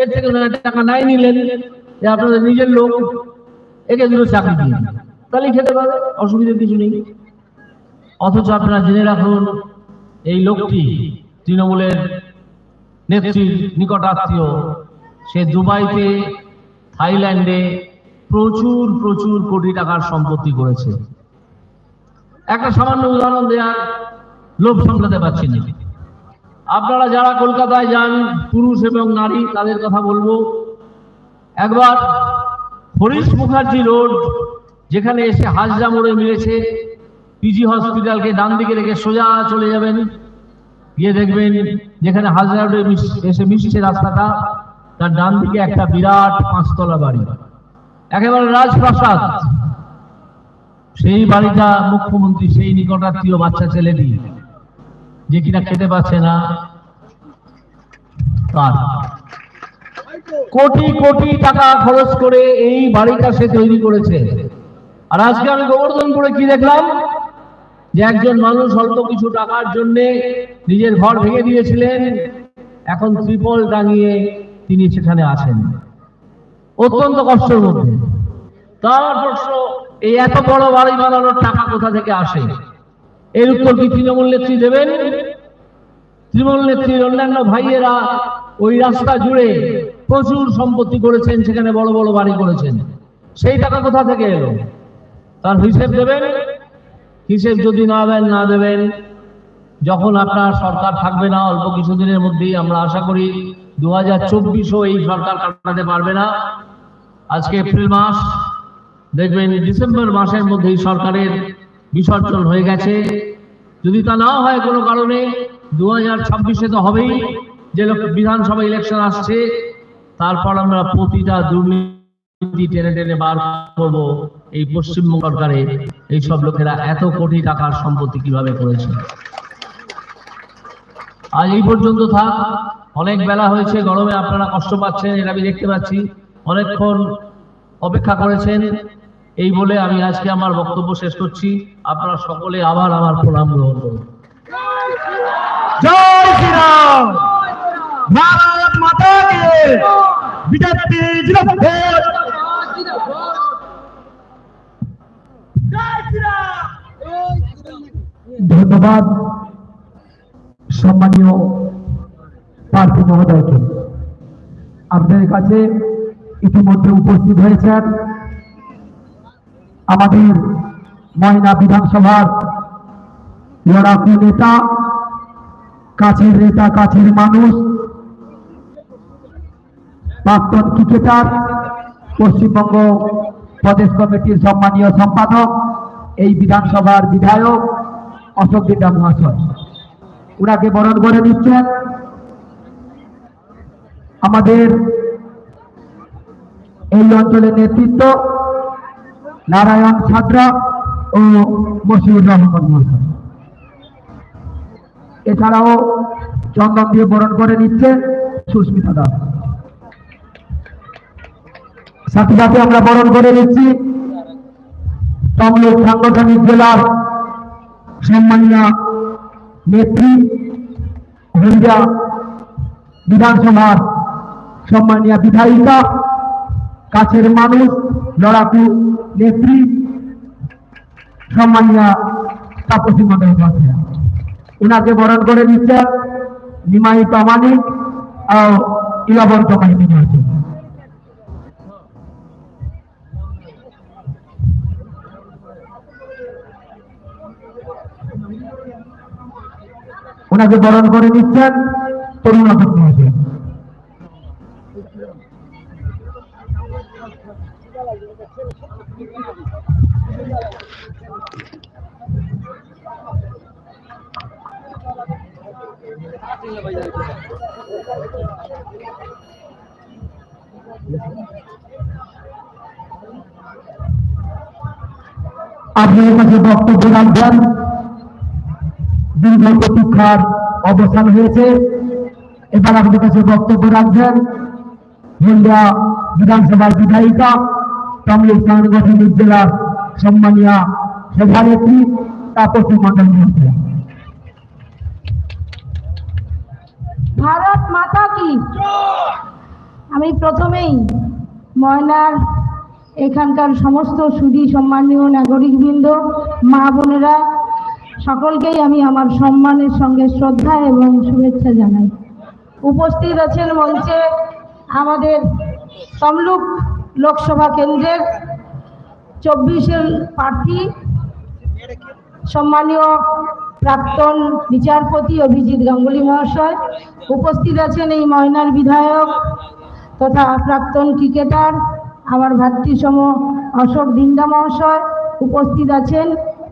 এর থেকে টাকা নাই নিলেন, যে আপনাদের নিজের লোক, একে দুটো চাকরি দিন তাহলে খেতে পারবে কিছু নেই। অথচ আপনারা জেনে রাখুন, এই লোকটি তৃণমূলের নেত্রীর নিকট আত্মীয়। সে দুবাইতে, থাইল্যান্ডে প্রচুর প্রচুর কোটি টাকার সম্পত্তি করেছে। একটা সামান্য উদাহরণ দেওয়ার লোভ সামলাতে পারছি না। আপনারা যারা কলকাতায় যান, পুরুষ এবং নারী, তাদের কথা বলব। একবার হরিশ মুখার্জি রোড, যেখানে এসে হাজরা মোড়ে মিলেছে পিজি হসপিটালকে ডান দিকে রেখে সোজা চলে যাবেন। গিয়ে দেখবেন যেখানে হাজরা রোডে এসে মিশছে রাস্তাটা, তার ডান দিকে একটা বিরাট পাঁচতলা বাড়ি। একেবারে রাজপ্রাসাদ। সেই বাড়িটা মুখ্যমন্ত্রী, সেই নিকটাত্মীয় বাচ্চা ছেলে ছেলেটি যে কিনা খেতে পাচ্ছে না, তার। কোটি কোটি টাকা খরচ করে এই বাড়িটা সে তৈরি করেছে। আর আজকে আমি গোবর্ধনপুরে কি দেখলাম? যে একজন মানুষ অল্প কিছু টাকার জন্য নিজের ঘর ভেঙে দিয়েছিলেন। এখন ত্রিপল টাঙিয়ে তিনি সেখানে আছেন। অত্যন্ত কষ্টের মধ্যে। তার প্রশ্ন, এই এত বড় বাড়ি বানানোর টাকা কোথা থেকে আসে? এর উত্তর কি তৃণমূল নেত্রী দেবেন? তৃণমূল নেত্রীর অন্যান্য ভাইয়েরা ওই রাস্তা জুড়ে প্রচুর সম্পত্তি করেছেন, সেখানে বড় বড় বাড়ি করেছেন। সেই টাকা কোথা থেকে এলো? তার হিসেব দেবেন? হিসেব যদি না দেন, না দেবেন। যখন আপনার সরকার থাকবে না, অল্প কিছুদিনের মধ্যেই আমরা আশা করি দু হাজার চব্বিশও এই সরকার কাটাতে পারবে না। আজকে এপ্রিল মাস, দেখবেন ডিসেম্বর মাসের মধ্যেই সরকারের বিসর্জন হয়ে গেছে। যদি তা না হয় কোনো কারণে দু হাজার ছাব্বিশে তো হবেই, যে বিধানসভা ইলেকশন আসছে, তারপর আমরা প্রতিটা দুর্নীতি টেনে টেনে বার করব এই পশ্চিমবঙ্গ সরকারে। এইসব লোকেরা এত কোটি টাকার সম্পত্তি কীভাবে করেছে? আজ এই পর্যন্ত থাক, অনেক বেলা হয়েছে, গরমে আপনারা কষ্ট পাচ্ছেন, এটা আমি দেখতে পাচ্ছি। অনেকক্ষণ অপেক্ষা করেছেন এই বলে আমি আজকে আমার বক্তব্য শেষ করছি। আপনারা সকলে আবার আমার প্রণাম গ্রহণ করুন। জয় শ্রীরাম। ভারত মাতা কে বিজেপি জিন্দাবাদ। ধন্যবাদ সম্মানীয় প্রার্থী মহোদয়কে। আপনাদের কাছে ইতিমধ্যে উপস্থিত হয়েছেন আমাদের ময়না বিধানসভার লড়াকু নেতা, কাছের নেতা, কাছের মানুষ, প্রাক্তন ক্রিকেটার, পশ্চিমবঙ্গ প্রদেশ কমিটির সম্মানীয় সম্পাদক, এই বিধানসভার বিধায়ক অশোক বিদ্যা মহাশয়। ওনাকে বরণ করে নিচ্ছেন আমাদের এই অঞ্চলের নেতৃত্ব নারায়ণ ছাত্রা ও মশিউর রহমান মহাশয় এছাড়াও চন্দন দিয়ে বরণ করে নিচ্ছে সুস্মিতা দাস। সাথে সাথে আমরা বরণ করে নিচ্ছি তমলুক সাংগঠনিক জেলার সম্মানীয় নেত্রী হলদিয়া বিধানসভার সম্মানীয় বিধায়িকা কাছের মানুষ, লড়াকু নেত্রী, সম্মানীয় তাপসী মন্ডল মহাশয়া ওনাকে বরণ করে নিচ্ছেন নিমাই প্রামাণিক ও ইলাবন্ত মাহিনী মহাশয় ওনাকে বরণ করে নিচ্ছেন তরুণাপত মহাশয় আপনি কাছে বক্তব্য রাখবেন। দীর্ঘ প্রতীক্ষার অবসান হয়েছে। এবার আপনার কাছে বক্তব্য রাখবেন। হলদিয়া বিধানসভার বিধায়িকা কামলি সাংগঠনিক জেলার সম্মানীয় সভানেত্রী তাপসী মন্ডল। ভারত মাতা কি? আমি প্রথমেই ময়নার এখানকার সমস্ত সুদী সম্মানীয় নাগরিকবৃন্দ, মা বোনেরা, সকলকেই আমি আমার সম্মানের সঙ্গে শ্রদ্ধা এবং শুভেচ্ছা জানাই। উপস্থিত আছেন মঞ্চে আমাদের তমলুক লোকসভা কেন্দ্রের চব্বিশের প্রার্থী, সম্মানীয় প্রাক্তন বিচারপতি অভিজিৎ গাঙ্গুলি মহাশয়। উপস্থিত আছেন এই ময়নার বিধায়ক তথা প্রাক্তন ক্রিকেটার আমার ভাতৃসম অশোক দিন্দা মহাশয় উপস্থিত আছেন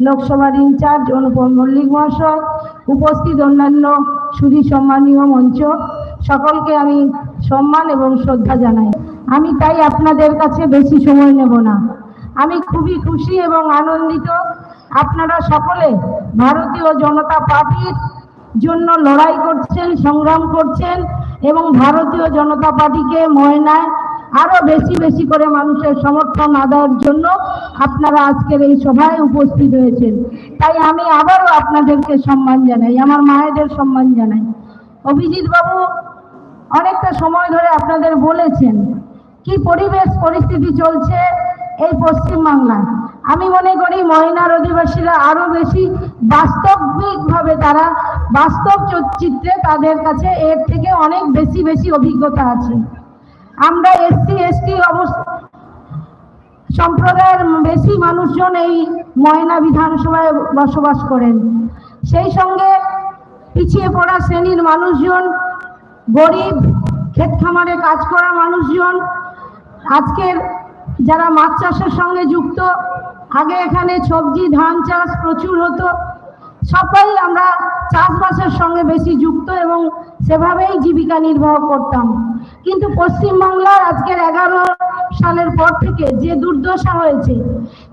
লোকসভার ইনচার্জ অনুপম মল্লিক মহাশয়, উপস্থিত অন্যান্য সুধী সম্মানীয় মঞ্চ। সকলকে আমি সম্মান এবং শ্রদ্ধা জানাই। আমি তাই আপনাদের কাছে বেশি সময় নেব না। আমি খুবই খুশি এবং আনন্দিত। আপনারা সকলে ভারতীয় জনতা পার্টির জন্য লড়াই করছেন, সংগ্রাম করছেন এবং ভারতীয় জনতা পার্টিকে ময়নায় আরও বেশি বেশি করে মানুষের সমর্থন আদায়ের জন্য আপনারা আজকের এই সভায় উপস্থিত হয়েছেন। তাই আমি আবারও আপনাদেরকে সম্মান জানাই, আমার মায়েদের সম্মান জানাই। অভিজিৎ বাবু অনেকটা সময় ধরে আপনাদের বলেছেন, কি পরিবেশ, পরিস্থিতি চলছে এই পশ্চিম বাংলায় আমি মনে করি ময়নার অধিবাসীরা আরও বেশি বাস্তবিকভাবে তারা বাস্তব চিত্রে তাদের কাছে এর থেকে অনেক বেশি বেশি অভিজ্ঞতা আছে। আমরা এসসি, এসটি সম্প্রদায়ের বেশি মানুষজন এই ময়না বিধানসভায় বসবাস করেন। সেই সঙ্গে পিছিয়ে পড়া শ্রেণির মানুষজন, গরিব, ক্ষেত খামারে কাজ করা মানুষজন, আজকের যারা মাছ চাষের সঙ্গে যুক্ত, আগে এখানে সবজি, ধান চাষ প্রচুর হতো। সবাই আমরা চাষবাসের সঙ্গে বেশি যুক্ত এবং সেভাবেই জীবিকা নির্বাহ করতাম। কিন্তু পশ্চিমবাংলার আজকের এগারো সালের পর থেকে যে দুর্দশা হয়েছে,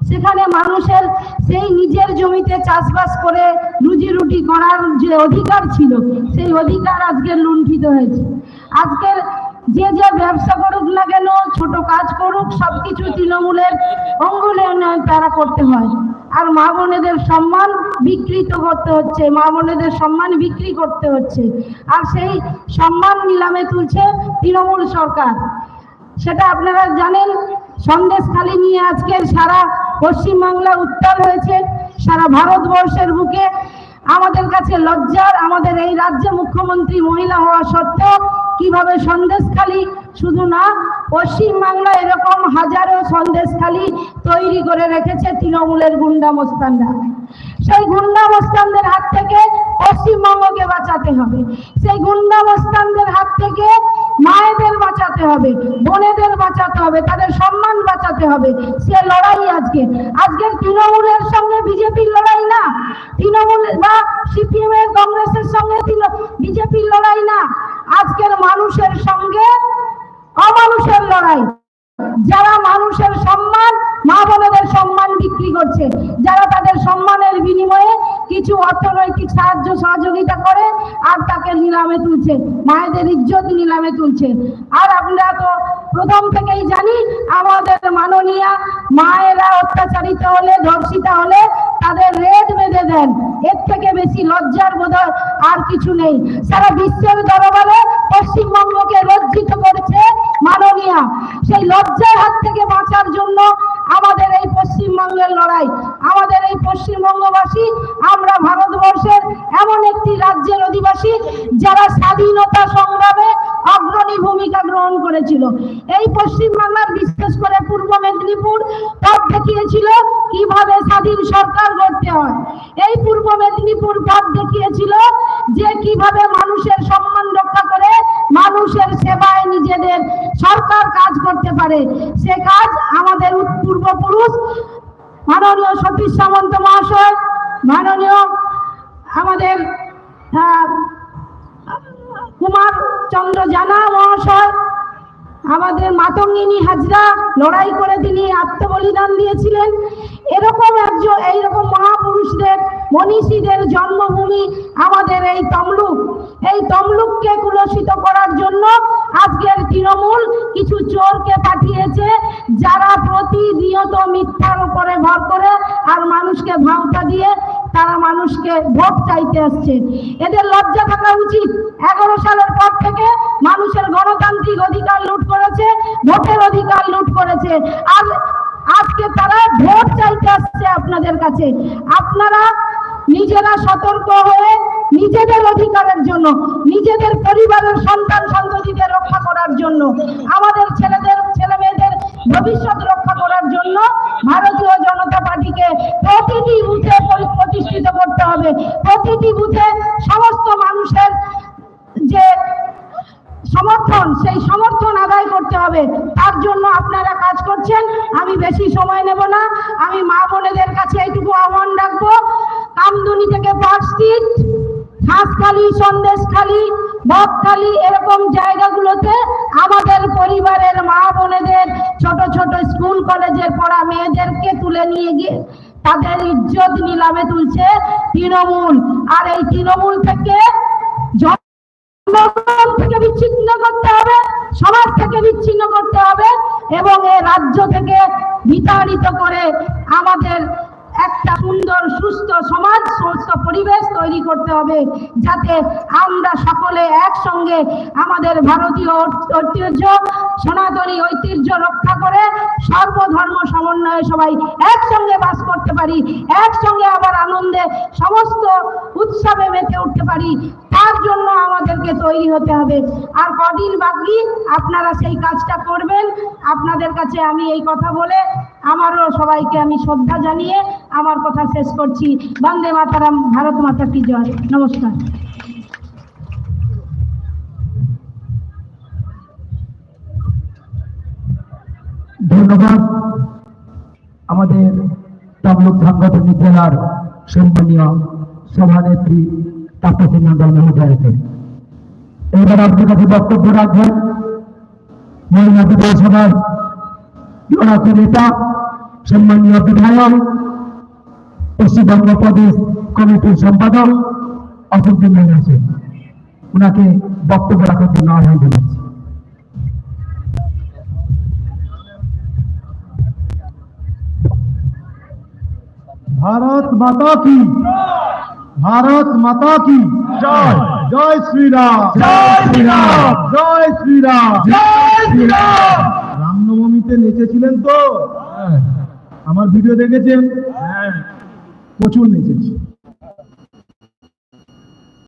সেখানে মানুষের সেই নিজের জমিতে চাষবাস করে রুজি রুটি করার যে অধিকার ছিল, সেই অধিকার আজকে লুণ্ঠিত হয়েছে। আজকের যে যে ব্যবসা করুক না কেন, ছোট কাজ করুক, সবকিছু তৃণমূলের অঙ্গুলে তারা করতে হয়। আর মা বোনেদের সম্মান বিকৃত করতে হচ্ছে, মা বোনেদের সম্মান বিক্রি করতে হচ্ছে। আর সেই সম্মান নিলামে তুলছে তৃণমূল সরকার। সেটা আপনারা জানেন, সন্দেশখালি নিয়ে আজকের সারা পশ্চিমবাংলা উত্তাল হয়েছে, সারা ভারতবর্ষের বুকে। আমাদের কাছে লজ্জার, আমাদের এই রাজ্যে মুখ্যমন্ত্রী মহিলা হওয়া সত্ত্বেও কীভাবে সন্দেশখালি? শুধু না, পশ্চিমবাংলা এরকম হাজারো সন্দেশখালি তৈরি করে রেখেছে তৃণমূলের গুন্ডা মোস্তানরা। সেই গুন্ডা মোস্তানদের হাত থেকে পশ্চিমবঙ্গকে বাঁচাতে হবে। সেই গুন্ডা মোস্তানদের হাত থেকে মায়েদের বাঁচাতে হবে, বোনেদের বাঁচাতে হবে, তাদের সম্মান বাঁচাতে হবে। সে লড়াই আজকে। আজকের তৃণমূলের সঙ্গে বিজেপির লড়াই না। তৃণমূল বা সিপিএম এর কংগ্রেসের সঙ্গে বিজেপির লড়াই না। আজকের মানুষের সঙ্গে অমানুষের লড়াই। যারা মানুষের সম্মান, মা বোনেদের সম্মান বিক্রি করছে, যারা তাদের সম্মানের বিনিময়ে কিছু অর্থনৈতিক সাহায্য সহযোগিতা করে আর তাকে নিলামে তুলছে, মায়েদের ইজ্জত নিলামে তুলছে। আর আপনারা তো প্রথম থেকেই জানি আমাদের মাননীয় মায়েরা অত্যাচারিত হলে, ধর্ষিতা হলে তাদের রেড বেঁধে দেন। এর থেকে বেশি লজ্জার বোধ আর কিছু নেই। সারা বিশ্বের দরবারে সরকার গড়তে হয়। এই পূর্ব মেদিনীপুর পথ দেখিয়েছিল যে কীভাবে মানুষের সম্মান রক্ষা করে মানুষের সেবায় নিজেদের সরকার কাজ করতে পারে। সে কাজ আমাদের পূর্বপুরুষ মাননীয় সতীশ সামন্ত মহাশয়, মাননীয় আমাদের কুমার চন্দ্র জানা মহাশয়, আমাদের মাতঙ্গিনী হাজরা লড়াই করে তিনি আত্মবলিদান দিয়েছিলেন। এরকম একজন, এইরকম মহাপুরুষদের, মনীষীদের জন্মভূমি আমাদের এই তমলুক। এই তমলুককে কুলসিত করার জন্য আজকের তৃণমূল কিছু চোরকে পাঠিয়েছে, যারা প্রতিনিয়ত মিথ্যার উপরে ভর করে আর মানুষকে ভাওতা দিয়ে তারা মানুষকে ভোট চাইতে আসছে এদের লজ্জা থাকা উচিত। এগারো সালের পর থেকে মানুষের গণতান্ত্রিক অধিকার লুট করেছে, ভোটের অধিকার লুট করেছে। আর আজকে তারা ভোট চাইতে আসছে আপনাদের কাছে। আপনারা নিজেরা সতর্ক হয়ে নিজেদের অধিকারের জন্য, নিজেদের পরিবারের সন্তান সন্ততিদের রক্ষা করার জন্য, আমাদের ছেলেদের, ছেলে মেয়েদের ভবিষ্যৎ রক্ষা করার জন্য ভারতীয় জনতা পার্টিকে প্রতিটি বুথে পরি- প্রতিষ্ঠিত করতে হবে। প্রতিটি বুথে সমস্ত মানুষের যে সমর্থন, সেই সমর্থন আদায় করতে হবে। তার জন্য আপনারা কাজ করছেন। আমি বেশি সময় নেব না। আমি মা বোনেদের কাছে এইটুকু আহ্বান রাখব। কামদুনি থেকে পার্ক হাঁসখালি সন্দেশখালি বকখালি এরকম জায়গাগুলোতে আমাদের পরিবারের মা বোনেদের, ছোট ছোট স্কুল, কলেজের পড়া মেয়েদেরকে তুলে নিয়ে গিয়ে তাদের ইজ্জত নিলামে তুলছে তৃণমূল। আর এই তৃণমূল থেকে থেকে বিচ্ছিন্ন করতে হবে, সমাজ থেকে বিচ্ছিন্ন করতে হবে, এবং এ রাজ্য থেকে বিতাড়িত করে আমাদের একটা সুন্দর, সুস্থ সমাজ, সুস্থ পরিবেশ তৈরি করতে হবে যাতে আমরা সকলে একসঙ্গে আমাদের ভারতীয় ঐতিহ্য, সনাতনী ঐতিহ্য রক্ষা করে সর্বধর্ম সমন্বয়ে সবাই একসঙ্গে বাস করতে পারি, একসঙ্গে আবার আনন্দে সমস্ত উৎসবে মেতে উঠতে পারি। তার জন্য আমাদেরকে তৈরি হতে হবে। আর কদিন বাকি আপনারা সেই কাজটা করবেন। আপনাদের কাছে আমি এই কথা বলে আমারও সবাইকে আমি শ্রদ্ধা জানিয়ে আমার কথা শেষ করছি। বন্দে মাতারাম, ভারত মাতা কি জয়। নমস্কার। ধন্যবাদ। আমাদের তমলুক সাংগঠনিক জেলার সম্মানীয় সভানেত্রী তাপসী মন্ডল মহোদয়কে। এবার আপনার কাছে বক্তব্য রাখবেন। মহিলা বিধানসভার জনপ্রিয় নেতা সম্মানীয় বিধায়ক পশ্চিমবঙ্গ প্রদেশ কমিটির সম্পাদক অশোকদিন আছেন ওনাকে বক্তব্য রাখার জন্য আহ্বান জানাচ্ছি। ভারত মাতা কি? ভারত মাতা কি? জয়। জয় শ্রীরাম। জয় শ্রীরাম। জয় শ্রীরাম। জয় শ্রীরাম। রামনবমীতে নেচেছিলেন তো? আমার ভিডিও দেখেছেন? হ্যাঁ। প্রচুর নেচেছি।